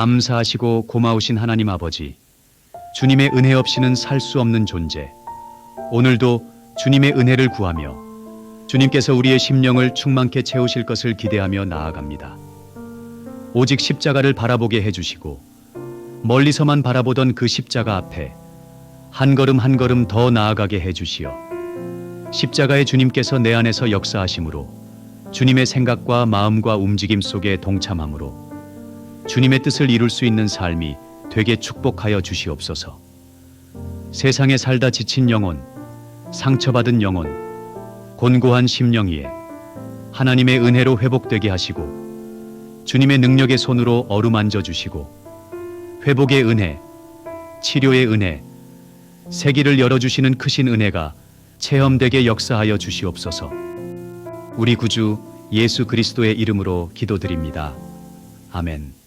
감사하시고 고마우신 하나님 아버지, 주님의 은혜 없이는 살 수 없는 존재. 오늘도 주님의 은혜를 구하며 주님께서 우리의 심령을 충만케 채우실 것을 기대하며 나아갑니다. 오직 십자가를 바라보게 해주시고 멀리서만 바라보던 그 십자가 앞에 한 걸음 한 걸음 더 나아가게 해주시어 십자가의 주님께서 내 안에서 역사하심으로 주님의 생각과 마음과 움직임 속에 동참함으로 주님의 뜻을 이룰 수 있는 삶이 되게 축복하여 주시옵소서. 세상에 살다 지친 영혼, 상처받은 영혼, 곤고한 심령 위에 하나님의 은혜로 회복되게 하시고 주님의 능력의 손으로 어루만져 주시고 회복의 은혜, 치료의 은혜, 세기를 열어 주시는 크신 은혜가 체험되게 역사하여 주시옵소서. 우리 구주 예수 그리스도의 이름으로 기도드립니다. 아멘.